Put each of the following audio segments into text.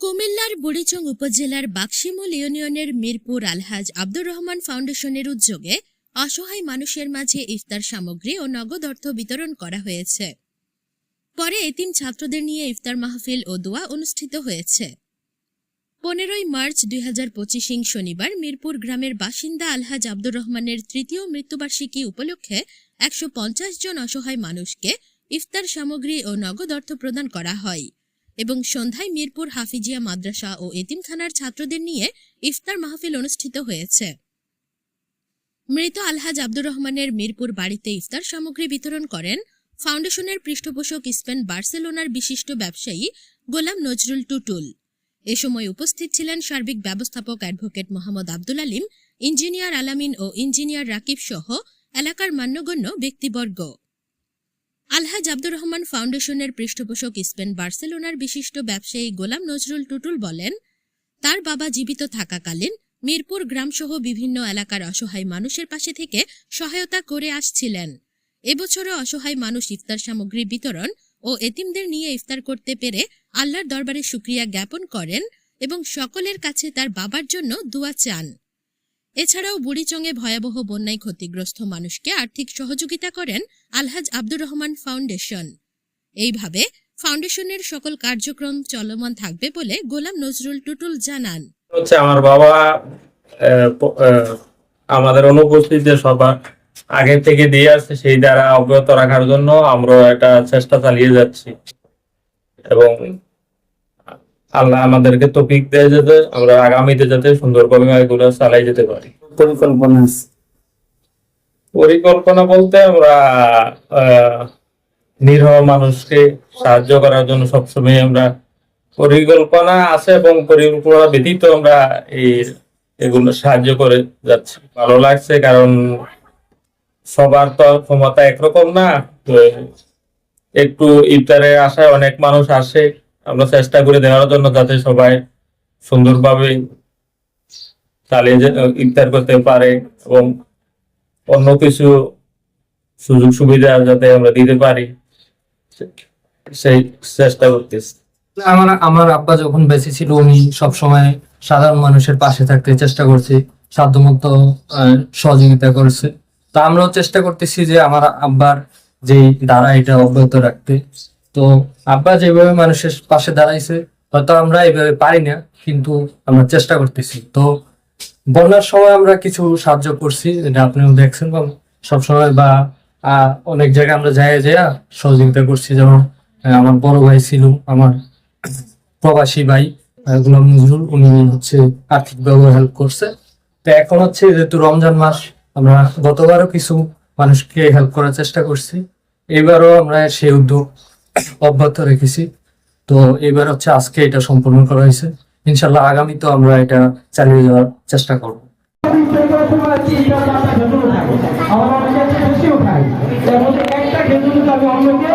কুমিল্লার বুড়িচং উপজেলার বাক্সিমুল ইউনিয়নের মিরপুর আলহাজ আব্দুর রহমান ফাউন্ডেশনের উদ্যোগে অসহায় মানুষের মাঝে ইফতার সামগ্রী ও নগদ অর্থ বিতরণ করা হয়েছে। পরে এতিম ছাত্রদের নিয়ে ইফতার মাহফিল ও দোয়া অনুষ্ঠিত হয়েছে। পনেরোই মার্চ দুই হাজার পঁচিশিং শনিবার মিরপুর গ্রামের বাসিন্দা আলহাজ আব্দুর রহমানের তৃতীয় মৃত্যুবার্ষিকী উপলক্ষে একশো পঞ্চাশ জন অসহায় মানুষকে ইফতার সামগ্রী ও নগদ অর্থ প্রদান করা হয়। এবং সন্ধ্যায় মিরপুর হাফিজিয়া মাদ্রাসা ও এতিমখানার ছাত্রদের নিয়ে ইফতার মাহফিল অনুষ্ঠিত হয়েছে। মৃত আলহাজ আব্দুর রহমানের মিরপুর বাড়িতে ইফতার সামগ্রী বিতরণ করেন ফাউন্ডেশনের পৃষ্ঠপোষক স্পেন বার্সেলোনার বিশিষ্ট ব্যবসায়ী গোলাম নজরুল টুটুল। এ সময় উপস্থিত ছিলেন সার্বিক ব্যবস্থাপক অ্যাডভোকেট মোহাম্মদ আব্দুল আলিম, ইঞ্জিনিয়ার আলামিন ও ইঞ্জিনিয়ার রাকিব সহ এলাকার মান্যগণ্য ব্যক্তিবর্গ। আলহাজ আব্দুর রহমান ফাউন্ডেশনের পৃষ্ঠপোষক স্পেন বার্সেলোনার বিশিষ্ট ব্যবসায়ী গোলাম নজরুল টুটুল বলেন, তার বাবা জীবিত থাকাকালীন মিরপুর গ্রামসহ বিভিন্ন এলাকার অসহায় মানুষের পাশে থেকে সহায়তা করে আসছিলেন। এবছরও অসহায় মানুষ ইফতার সামগ্রী বিতরণ ও এতিমদের নিয়ে ইফতার করতে পেরে আল্লাহর দরবারে শুক্রিয়া জ্ঞাপন করেন এবং সকলের কাছে তার বাবার জন্য দোয়া চান। এছাড়াও বুড়িচংয়ে ভয়াবহ বন্যায় ক্ষতিগ্রস্ত মানুষকে আর্থিক সহযোগিতা করেন আলহাজ আব্দুর রহমান ফাউন্ডেশন। এইভাবে ফাউন্ডেশনের সকল কার্যক্রম চলমান থাকবে বলে গোলাম নজরুল টুটুল জানান। হচ্ছে আমার বাবা আমাদের অনুপস্থিতিতে সবার আগে থেকে দিয়ে আসছে, সেই দ্বারা অব্যাহত রাখার জন্য আমরা একটা চেষ্টা চালিয়ে যাচ্ছি। এবং আল্লাহ আমাদেরকে তৌফিক দেয় যাতে আমরা আগামীতে যাতে সুন্দরভাবে এগুলো চালাই যেতে পারি। পরিকল্পনা পরিকল্পনা বলতে আমরা নিরহ মানুষকে সাহায্য করার জন্য সবসময় আমরা পরিকল্পনা আছে এবং পরিকল্পনা ব্যতীত আমরা এই এগুলো সাহায্য করে যাচ্ছি। ভালো লাগছে কারণ সবার তো ক্ষমতা একরকম না তো একটু ইফতারে আসায় অনেক মানুষ আসে। আমরা চেষ্টা করে দেওয়ার জন্য যাতে সবাই সুন্দরভাবে চালিয়ে ইফতার করতে পারে এবং অন্য কিছু সুযোগ সুবিধা যাতে আমরা দিতে পারি সেই চেষ্টা করতেছি। আমার আমার আব্বা যখন বেঁচে ছিল, উনি সবসময় সাধারণ মানুষের পাশে থাকতে চেষ্টা করছে, সাধ্যমতো সহযোগিতা করেছে। তা আমরাও চেষ্টা করতেছি যে আমার আব্বার যে দ্বারা এটা অব্যাহত রাখতে। তো আব্বা যেভাবে মানুষের পাশে দাঁড়াইছে, হয়তো আমরা এইভাবে পারি না, কিন্তু আমরা চেষ্টা করতেছি। তো বন্যার সময় আমরা কিছু সাহায্য করছি এটা আপনিও দেখছেন বা সবসময় বা অনেক জায়গায় আমরা যাই যাইয়া সহযোগিতা করছি। যেমন আমার বড় ভাই ছিল, আমার প্রবাসী ভাই গোলাম নজরুল, উনি হচ্ছে আর্থিক ব্যবহার হেল্প করছে। তো এখন হচ্ছে যেহেতু রমজান মাস, আমরা গতবারও কিছু মানুষকে হেল্প করার চেষ্টা করছি। এবারও আমরা সেই উদ্যোগ অব্যাহত রেখেছি। তো এবার হচ্ছে আজকে এটা সম্পূর্ণ করা হয়েছে। ইনশাল্লাহ আগামী তো আমরা এটা চালিয়ে যাওয়ার চেষ্টা করব। একটা খেজুর অন্যকে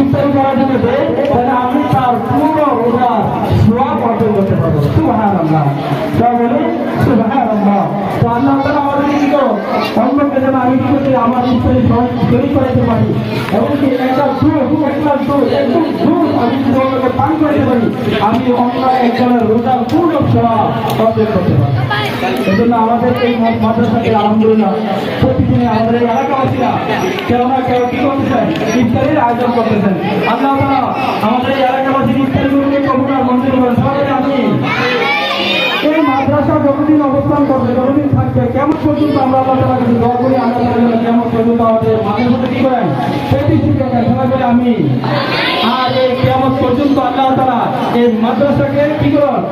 ইফতারি করার জন্য দেয় তাহলে আমি তার পুরো রোজা সোয়া অর্জন করতে পারব সুবাহান আল্লাহ তাই বলি সুবাহান আল্লাহ তো আল্লাহ তারা আমাদের কি করো অন্যকে যেন আমি কি করতে আমার ইফতারি তৈরি করাতে পারি এবং কি একটা দুধ একটা দুধ একদম দুধ আমি অন্যকে পান করতে পারি আমি অন্য একজনের রোজার পূর্ণ সেবা অর্জন করতে পারি এজন্য আমাদের এই মাদ্রাসাকে আলহামদুলিল্লাহ প্রতিদিনে আমাদের এই এলাকাবাসীরা কেউ না কেউ কি করতেছেন ইফতারির আয়োজন করতেছেন আল্লাহ তাআলা আমাদের এই এলাকাবাসীর ইফতারিগুলোকে কবুল আর এই যতদিন অবস্থান করবে যতদিন থাকবে। কেমন পর্যন্ত আমরা আল্লাহ কাছে দোয়া করি আল্লাহ তালা কেমন পর্যন্ত আমাদের মাদ্রাসাতে কি করেন? প্রতিষ্ঠিত করেন সবাই বলে আমি। আর এই কেমন পর্যন্ত আল্লাহ তালা এই মাদ্রাসাকে কি করেন?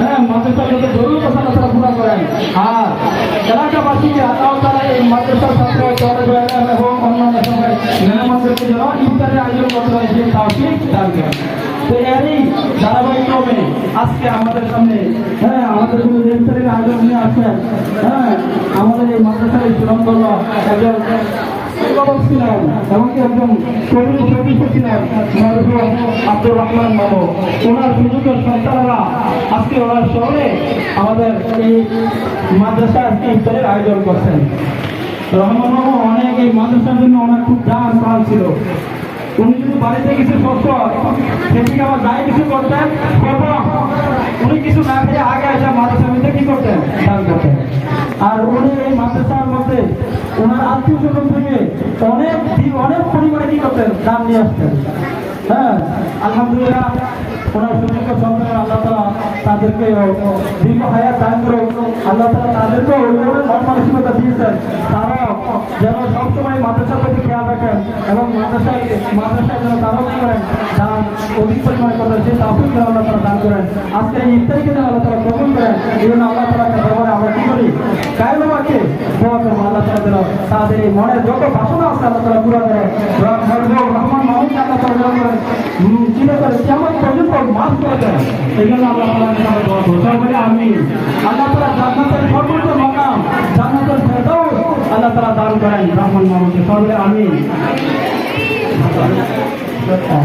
হ্যাঁ মাদ্রাসার মধ্যে জরুরি কথা তালা পুরা করেন। আর এলাকাবাসীকে আল্লাহ তালা এই মাদ্রাসার ছাত্র এবং অন্যান্য সবাই মেহমানদেরকে যেন ইফতারের আয়োজন করতে হয় সেই তাওফিক দান করেন। তো এরই আজকে আমাদের সামনে হ্যাঁ আমাদের কোনো ইফতারের আয়োজন নিয়ে আসছেন হ্যাঁ আমাদের এই মাদ্রাসার ছিলেন এমনকি একজন কর্মী সদস্য ছিলেন আব্দুর রহমান বাবু সন্তানেরা আজকে ওনার শহরে আমাদের এই মাদ্রাসা আজকে ইফতারের আয়োজন করছেন। রহমান বাবু অনেক এই মাদ্রাসার জন্য ওনার খুব দান ছিল। উনি যদি বাড়িতে কিছু কষ্ট হয় সেদিকে আমার যাই কিছু করতেন উনি কিছু না খেয়ে আগে আসা মাদ্রাসামিতে কি করতেন দান করতেন আর উনি এই মাদ্রাসার মধ্যে ওনার আত্মীয় স্বজন থেকে অনেক অনেক পরিমাণে কি করতেন? দান নিয়ে আসতেন। হ্যাঁ আলহামদুলিল্লাহ, ওনার সুযোগ্য তাদেরকে দীর্ঘ হায়াত দান করে আল্লাহ তালা তাদেরকে ওই ধরনের মন মানসিকতা দিয়েছেন তারাও যেন সবসময় মাদ্রাসার প্রতি খেয়াল রাখেন এবং মাদ্রাসায় মাদ্রাসায় যেন তারাও কি করেন দান আল্লাহ তালা দান করেন আজকে এই ইফতারিকে যেন আল্লাহ এই জন্য আল্লাহ তালাকে করি কায়রোবাকে দোয়া করব আল্লাহ তালা যেন তাদের এই মনের যত বাসনা আছে আল্লাহ তালা করে রহমান মাহমুদকে। এই জন্য আল্লাহ তালা আমি আল্লাহ তালা দান করেন রহমান মাহমুদকে আমি ก็ขอ